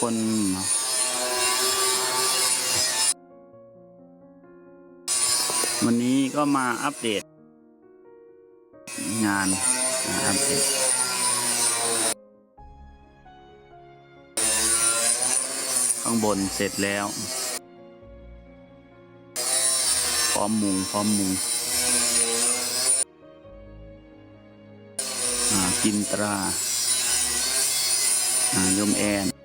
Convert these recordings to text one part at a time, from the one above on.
คนวันนี้ก็มาอัปเดต งานนะอัปเดตข้างบนเสร็จแล้ว พร้อมมุงพร้อมมุงอ่าจินตราอ่ายมแอน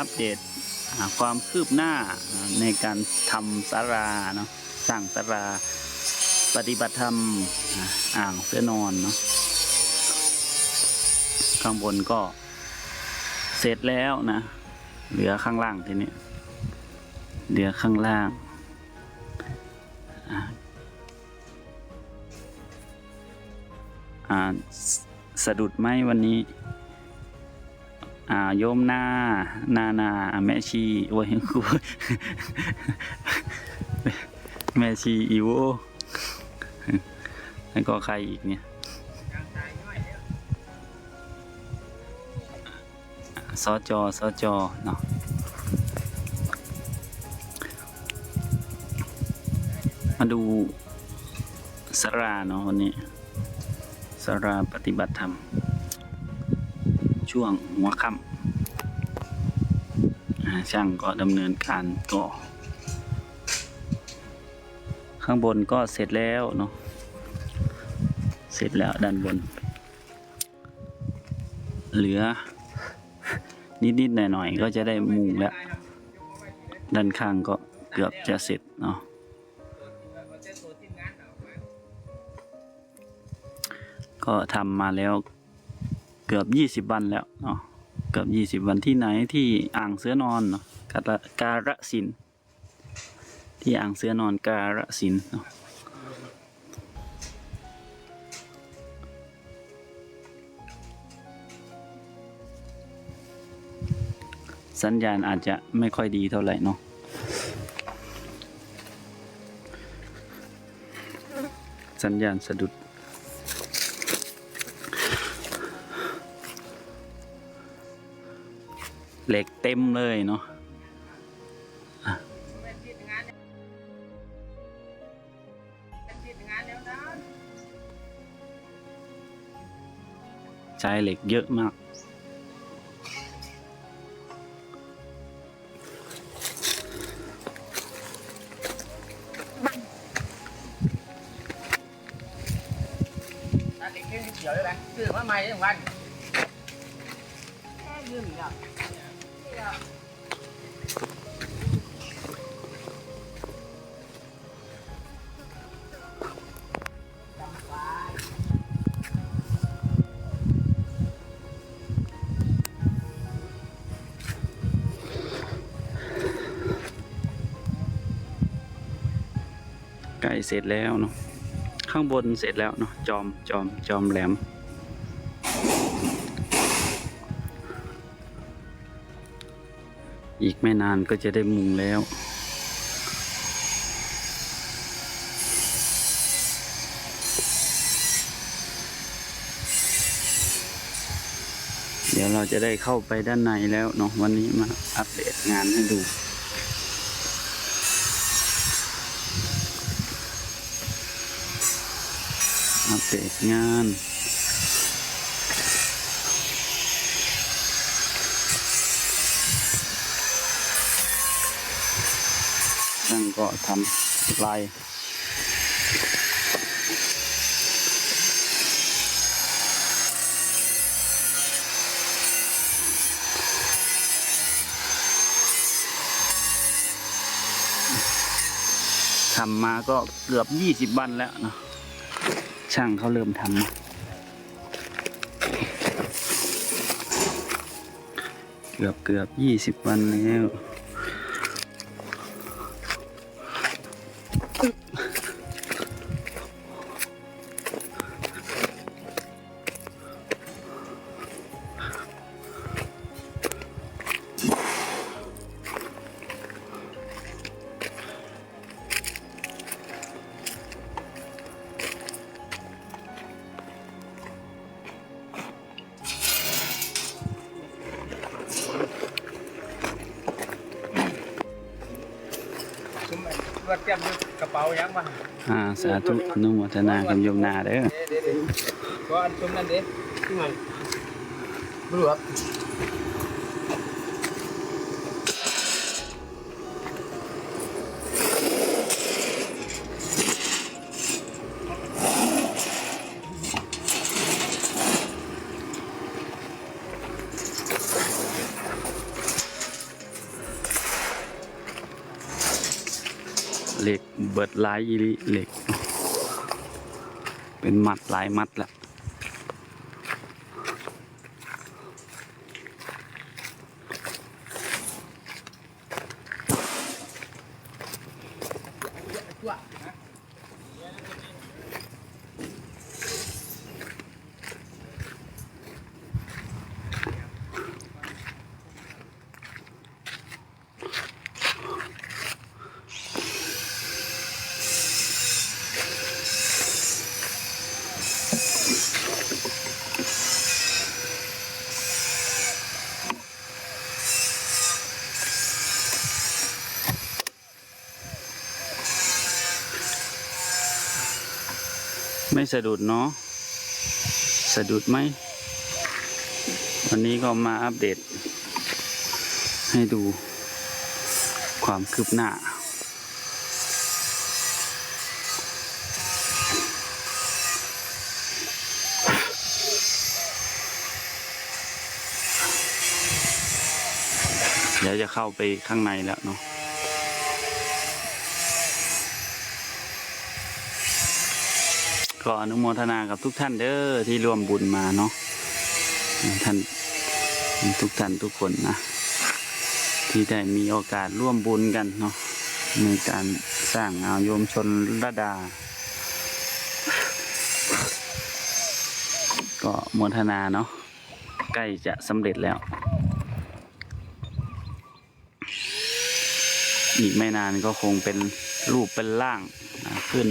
อัปเดตความคืบหน้าในการทำสาราเนาะสร้างสาราปฏิบัติธรรมอ่างเสื้อนอนเนาะข้างบนก็เสร็จแล้วนะ เหลือข้างล่างทีนี้เหลือข้างล่างอ่าสะดุดไหมวันนี้ อ่าโยมนานานาแม่ชีโอ้ยครูแม่ชีอีโวแล้วก็ใครอีกเนี่ยสจอสจอเนาะมาดูสราเนาะวันนี้สราปฏิบัติธรรม ช่วงหัวค่ำช่างก็ดำเนินการก่อ ข้างบนก็เสร็จแล้วเนาะเสร็จแล้วด้านบน เหลือ นิด ๆ หน่อย ๆ ก็จะได้มุงแล้ว ด้านข้างก็เกือบจะเสร็จเนาะก็ทำมาแล้ว เกือบยี่สิบวันแล้วเนาะเกือบยี่สิบวันที่ไหนที่อ่างเสือนอนเนาะกาการะสิน ที่อ่างเสือนอนการะสินเนาะสัญญาณอาจจะไม่ค่อยดีเท่าไหร่เนาะสัญญาณสะดุด เหล็กเต็มเลยเนาะใช้เหล็กเยอะมากถ้าเด็กเล่นเขียวเลยนะซื้อมาใหม่ทั้งวัน เสร็จแล้วเนาะข้างบนเสร็จแล้วเนาะจอมจอมจอมแหลม อีกไม่นานก็จะได้มุงแล้วเดี๋ยวเราจะได้เข้าไปด้านในแล้วเนาะวันนี้มาอัปเดตงานให้ดู อัปเดตงานนั่งก็ทำลายทำมาก็เกือบยี่สิบวันแล้วเนาะ ช่างเขาเริ่มทำเกือบเกือบยี่สิบวันแล้ว มรถเตรียมอยู่กระเป๋ายังบ้างอ่าสาธุอนุโมทนากับโยมนาเด้อเดี๋ยวเดี๋ยวก็อันซุ้มนั่นเด้ที่ไงไม่รู้ครับ หลายอีหลิเหล็ก เป็นมัดหลายมัดละว่า ไม่สะดุดเนาะสะดุดไหม วันนี้ก็มาอัปเดต ให้ดูความคืบหน้า เดี๋ยวจะเข้าไปข้างในแล้วเนาะ ก็อนุโมทนากับทุกท่านเด้อที่ร่วมบุญมาเนาะท่านทุกท่านทุกคนนะ ที่ได้มีโอกาสร่วมบุญกันเนาะในการสร้างอาโยมชนระดา ก็โมทนาเนาะใกล้จะสำเร็จแล้ว อีกไม่นานก็คงเป็นรูปเป็นร่างนะขึ้น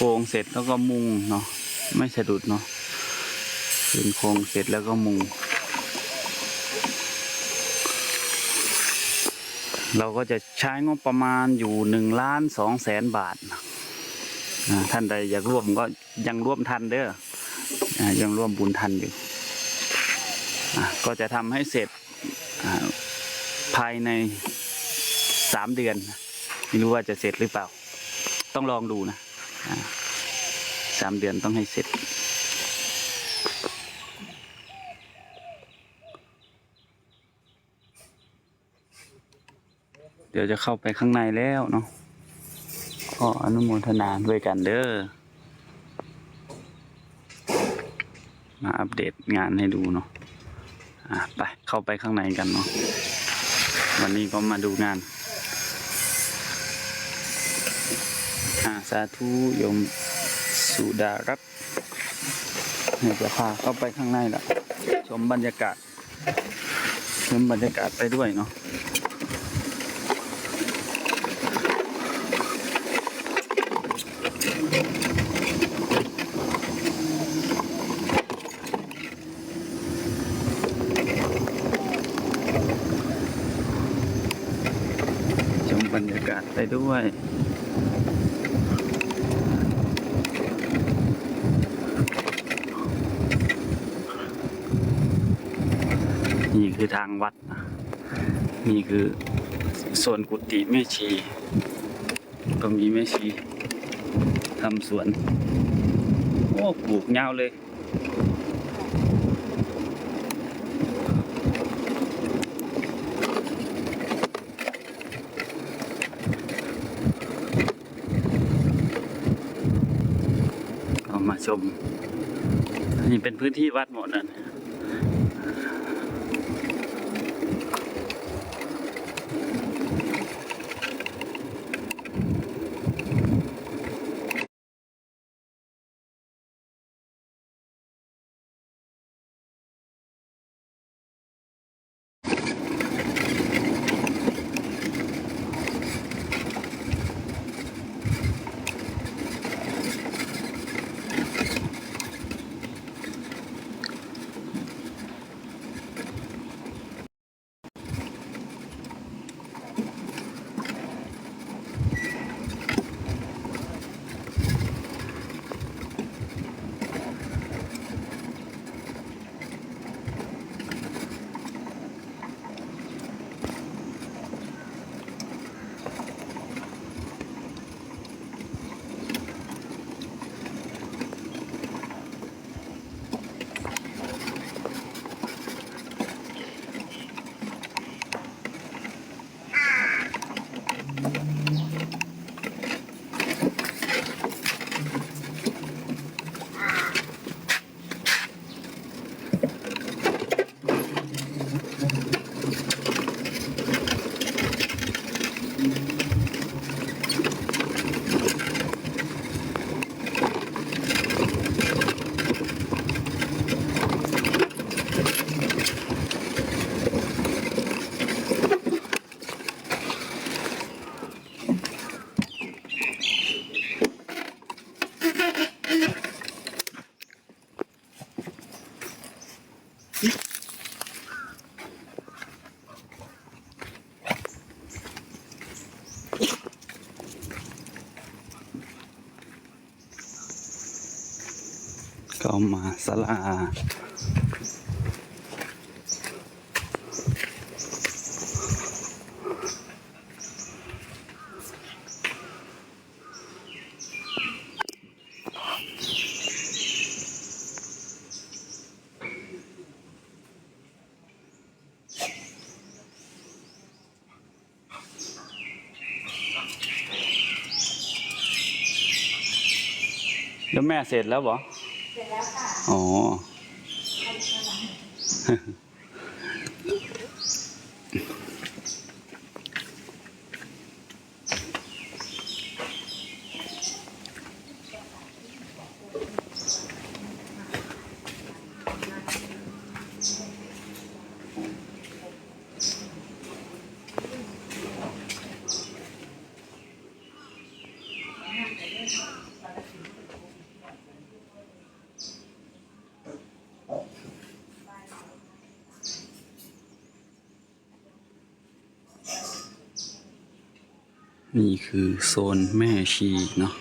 ครงเสร็จแล้วก็มุงเนาะไม่สะดุดเนาะขึ้นโครงเสร็จแล้วก็มุง เราก็จะใช้งบประมาณอยู่หนึ่งล้านสองแสนบาทท่านใดอยากร่วมก็ยังร่วมทันเด้ออยังร่วมบุญทันอยู่ก็จะทำให้เสร็จภายในสามเดือน ไม่รู้ว่าจะเสร็จหรือเปล่า ต้องลองดูนะ สามเดือนต้องให้เสร็จ เดี๋ยวจะเข้าไปข้างในแล้วเนาะก็อนุโมทนาด้วยกันเด้อ มาอัปเดตงานให้ดูเนาะอะไปเข้าไปข้างในกันเนาะวันนี้ก็มาดูงานอาสาธุโยม สุดารัตน์เนี่ยจะพาเข้าไปข้างในละชมบรรยากาศชมบรรยากาศไปด้วยเนาะชมบรรยากาศไปด้วย นี่คือทางวัด นี่คือโซนกุฏิแม่ชี ก็มีแม่ชีทำสวน โอ้ปลูกยาเลยเอามาชม นี่เป็นพื้นที่วัดหมดนะ ก็มาสลาแล้วแม่เสร็จแล้วบอเสร็จ แล้ว นี่คือโซนแม่ชีเนาะ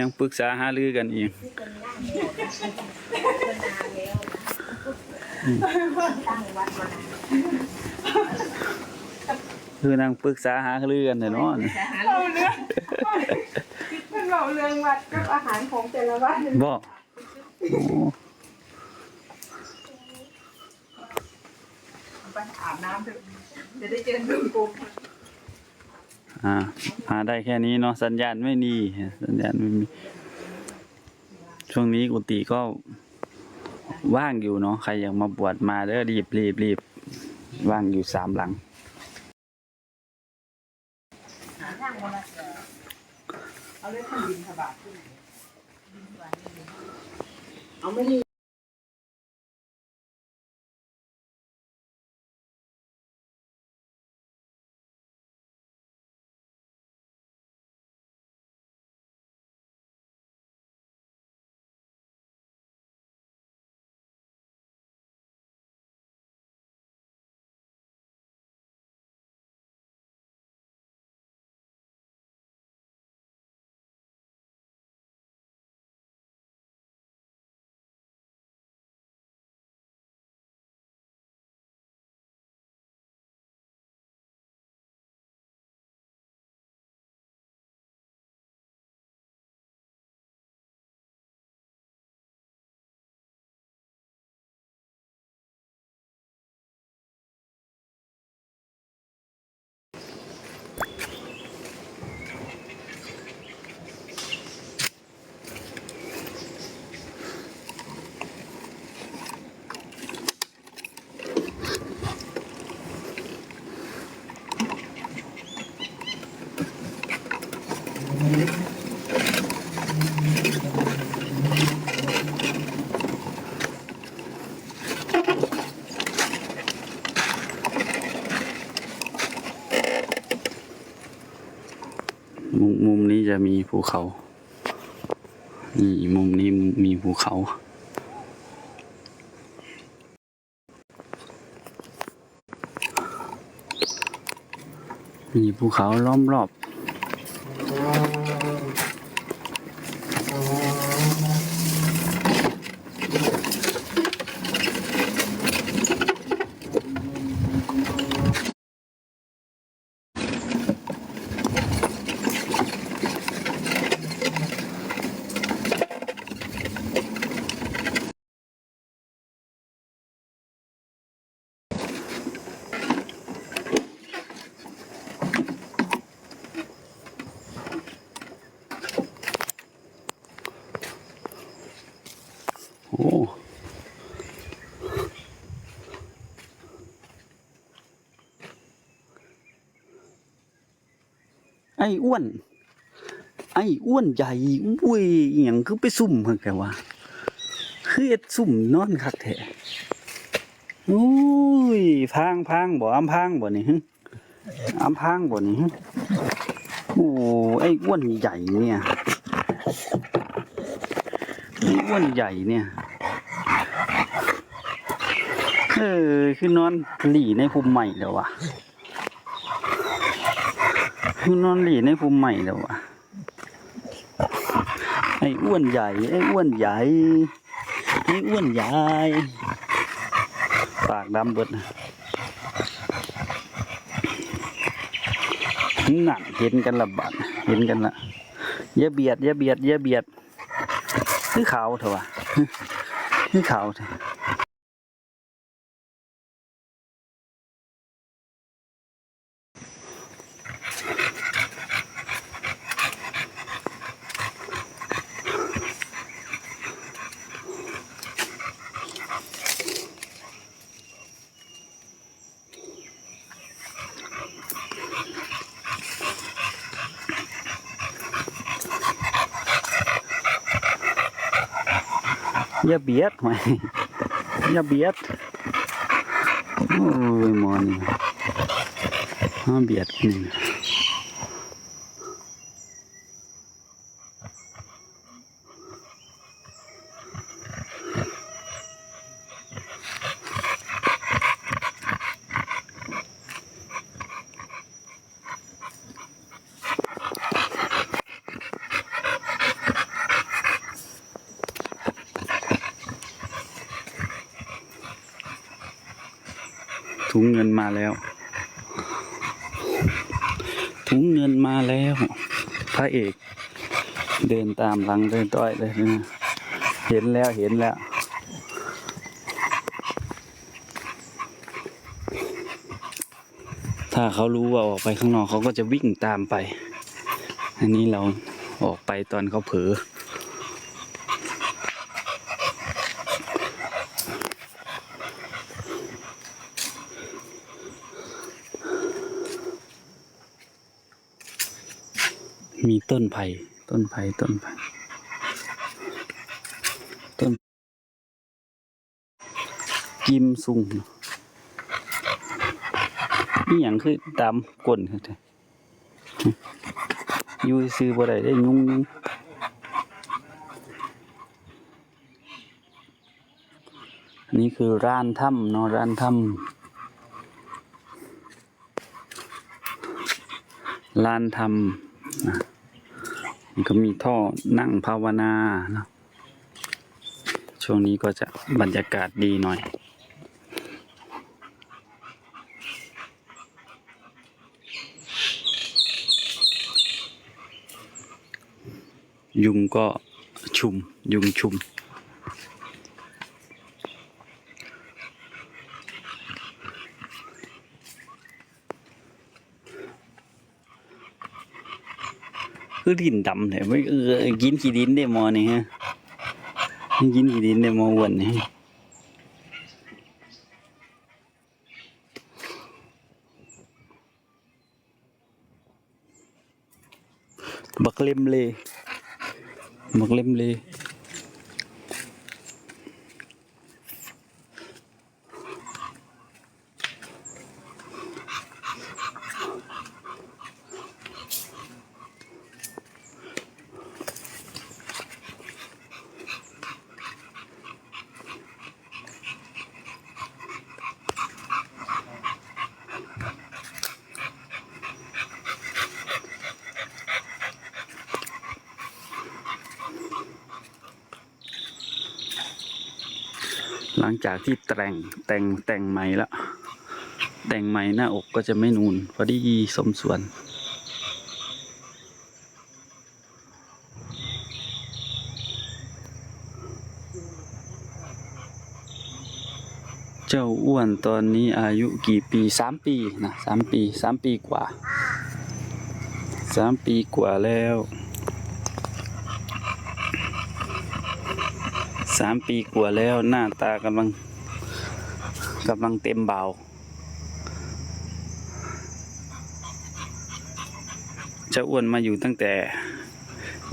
ยังปรึกษาหารือกันอีกที่างเดียวกันมานานแล้วนะตั้งวัดมา คือนั่งปรึกษาหารือกันแต่เนาะแต่หาเราเรื่องเพิ่นเราเรื่องวัดกับอาหารของแต่ละวัดบ่โอ้ไปอาบน้ำเถอะจะได้เจอลุงปุ๊บอ่ามาได้แค่นี้เนาะสัญญาณไม่ดีสัญญาณไม่มี ช่วงนี้กุฏิก็ว่างอยู่เนาะใครอยากมาบวชมาเด้อรีบรีบรีบว่างอยู่สามหลังนั่งบนละ เอาเลืองท่านบินขบาทขึ้นเอาไม่ดี มุมมุมนี้ จะมีภูเขา นี่มุมนี้มีภูเขา มีภูเขาล้อมรอบ อ้อ้วน ไอ้อ้วนใหญ่อุ้ยอย่างคือไปซุ่มเพิ่นแกว่าคือเอ็ดซุ่มนอนคักแท้อุ้ยพางพางบ่อำพางบ่นี่หึอำพางบ่นี่หึโอ้ไอ้อ้วนใหญ่เนี่ยอ้วนใหญ่เนี่ยเออคือนอนหลีในภูมิใหม่แล้ววะคื อนอนหลีในภูมิใหม่แล้ววะไอ้อ้วนใหญ่ไอ้อ้วนใหญ่ไอ้อ้วนใหญ่ปากดำเบิดนะหนังเห็นกันละบาดเห็นกันละอย่าเบียดอย่าเบียดอย่าเบียดคือขาวเถอะวะคือขาเถอะ อย่าเบียดไหมอย่าเบียดโอ้ยหมอนี่ห้ามเบียดนี่ ถุงเงินมาแล้ว ถุงเงินมาแล้ว พระเอก เดินตามหลังเดินต้อยเลยนะเห็นแล้วเห็นแล้ว ถ้าเขารู้ว่าออกไปข้างนอกเขาก็จะวิ่งตามไป อันนี้เราออกไปตอนเขาเผลอ มีต้นไผ่ต้นไผ่ต้นไผ่ต้น กิมซุงนี่อย่างคือดำก้นคือแท้อยู่ซื้อบ่ได้ได้ยุ่งยุ่งอันนี่คือร้านถ้ำเนาะร้านถ้ำร้านถ้ำนะมั นก็มีท่อนั่งภาวนาเนอะช่วงนี้ก็จะบรรยากาศดีหน่อย ยุงก็ชุม ยุงชุม คือดินดำเนี่ยไม่เออกินขี้ดินได้มอนี่ฮะกินขี้ดินได้มออ้วนนี่บักเล็มเลยบักเล็มเลย ลังจากที่แต่งแต่งแต่งใหม่ละแต่งใหม่หน้าอกก็จะไม่นูนพอดีสมส่วน เจ้าอ้วนตอนนี้อายุกี่ปีสามปีนะสามปีสามปีกว่าสามปีกว่าแล้ว สามปีกว่าแล้วหน้าตากำลังกำลังเต็มเบาจ้าอ้วนมาอยู่ตั้งแต่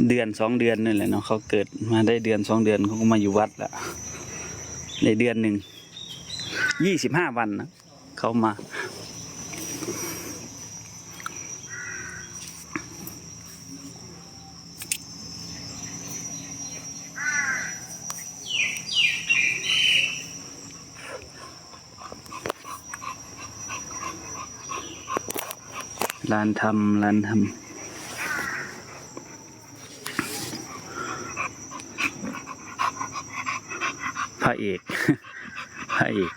เดือนสองเดือนนี่แหละเนาะเขาเกิดมาได้เดือนสองเดือนเขาก็มาอยู่วัดละในเดือนหนึ่งยี่สิบห้าวันนะเขามาานทำร้านทำพระเอกพระเอก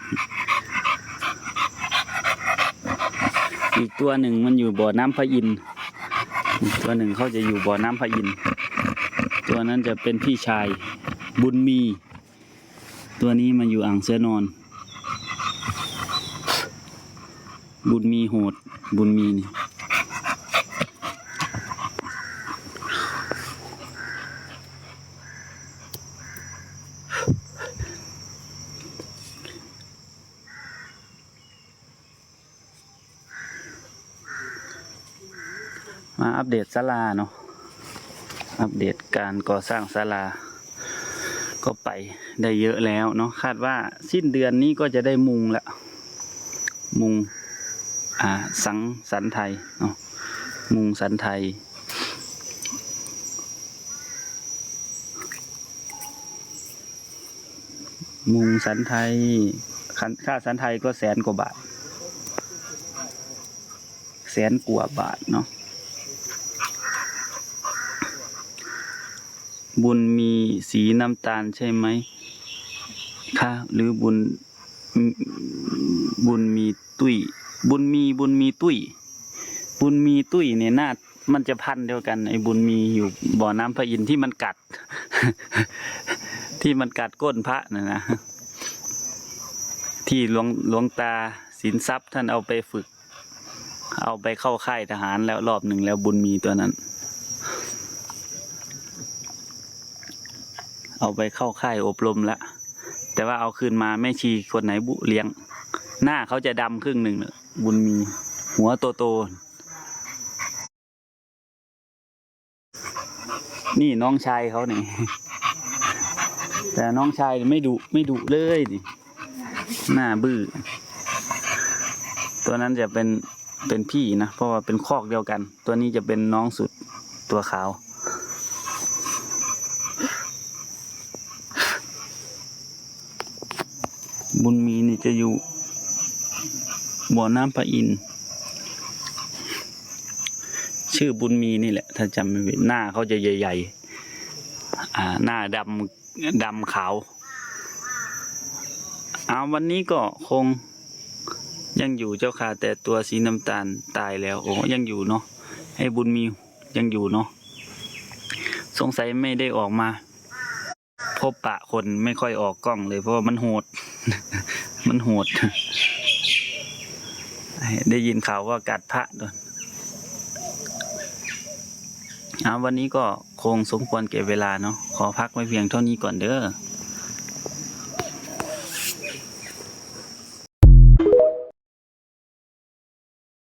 อีกตัวหนึ่งมันอยู่บ่อน้ำพระอิน ตัวหนึ่งเขาจะอยู่บ่อน้ำพระอิน ตัวนั้นจะเป็นพี่ชายบุญมี ตัวนี้มาอยู่อ่างเสือนอน บุญมีโหด บุญมีนี่ มาอัปเดต ศาลาเนาะอัปเดตการก่อสร้างศาลา ก็ไปได้เยอะแล้วเนาะคาดว่าสิ้นเดือนนี้ก็จะได้มุงละ มุงอ่าสังสันไทยเนาะมุงสันไทยมุงสันไทยค,ค่าสันไทยก็แสนกว่าบาท แสนกว่าบาทเนาะ บุญมีสีน้ำตาลใช่ไหมค่ะหรือบุญบุญมีตุ้ย บุญมีบุญมีตุ้ย บุญมีตุ้ยเนี่ยหน้ามันจะพันเดียวกันไอ้บุญมีอยู่บ่อน้ำพระอินทร์ที่มันกัด ที่มันกัดก้นพระน่ะนะที่หลวงหลวงตาสินทรัพย์ท่านเอาไปฝึก เอาไปเข้าค่ายทหารแล้วรอบหนึ่งแล้วบุญมีตัวนั้น เอาไปเข้าค่ายอบรมแล้วแต่ว่าเอาคืนมาแม่ชีคนไหนบุเลี้ยง หน้าเขาจะดำครึ่งหนึ่งน่ะบุญมี หัวโตโตๆนี่น้องชายเขานี่แต่น้องชายไม่ดุไม่ดุเลยนี่หน้าบื้อ ตัวนั้นจะเป็นเป็นพี่นะ เพราะว่าเป็นคอกเดียวกัน ตัวนี้จะเป็นน้องสุดตัวขาว บุญมีนี่จะอยู่บ่อน้ำพระอิน ชื่อบุญมีนี่แหละ ถ้าจำไม่ผิดหน้าเขาจะใหญ่ ๆ อ่า หน้าดำดำขาวเอาวันนี้ก็คงยังอยู่เจ้าค่ะ แต่ตัวสีน้ำตาลตายแล้ว โอ้ยังอยู่เนาะให้บุญมียังอยู่เนาะสงสัยไม่ได้ออกมา พบปะคนไม่ค่อยออกกล้องเลยเพราะว่ามันโหด มันโหด ได้ยินข่าวว่ากัดพระด้วยวันนี้ก็คงสมควรเก็บเวลาเนาะขอพักไว้เพียงเท่านี้ก่อนเด้อ